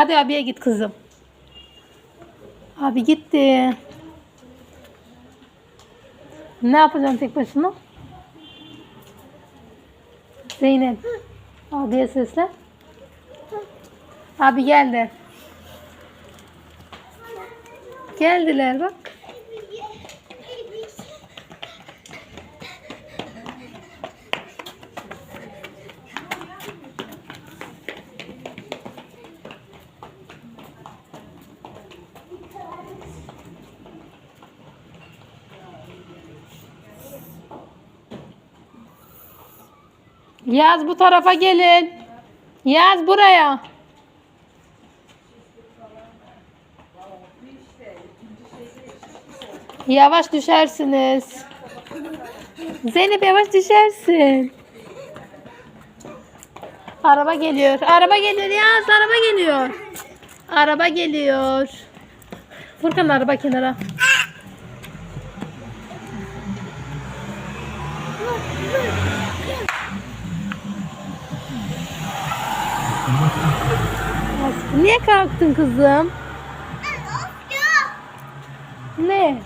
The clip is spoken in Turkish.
Hadi abiye git kızım. Abi gitti. Ne yapacaksın tek başına? Zeynep. Abiye sesle. Abi geldi. Geldiler bak. Yaz bu tarafa gelin. Yaz buraya. Yavaş düşersiniz. Zeynep yavaş düşersin. Araba geliyor. Araba geliyor. Yaz araba geliyor. Araba geliyor. Furkan araba kenara. Niye kalktın kızım? Ne?